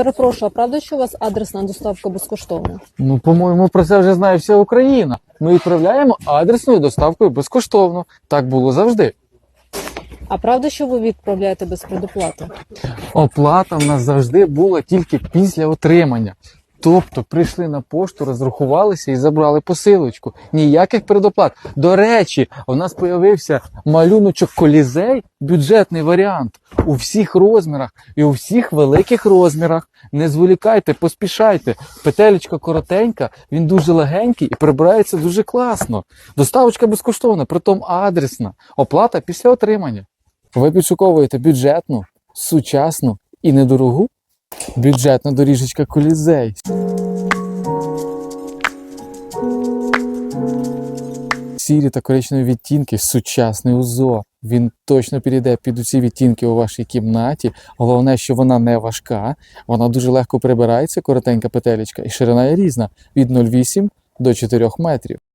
Перепрошую, а правда, що у вас адресна доставка безкоштовна? Ну, по-моєму, про це вже знає вся Україна. Ми відправляємо адресною доставкою безкоштовно. Так було завжди. А правда, що ви відправляєте без предоплати? Оплата в нас завжди була тільки після отримання. Тобто прийшли на пошту, розрахувалися і забрали посилочку. Ніяких предоплат. До речі, у нас появився малюночок колізей, бюджетний варіант у всіх розмірах і у всіх великих розмірах. Не зволікайте, поспішайте. Петелечка коротенька, він дуже легенький і прибирається дуже класно. Доставочка безкоштовна, притом адресна. Оплата після отримання. Ви підшуковуєте бюджетну, сучасну і недорогу? Бюджетна доріжечка колізей. Сірі та коричневі відтінки, сучасний узор. Він точно підійде під усі відтінки у вашій кімнаті. Головне, що вона не важка, вона дуже легко прибирається, коротенька петелечка, і ширина є різна від 0,8 до 4 метрів.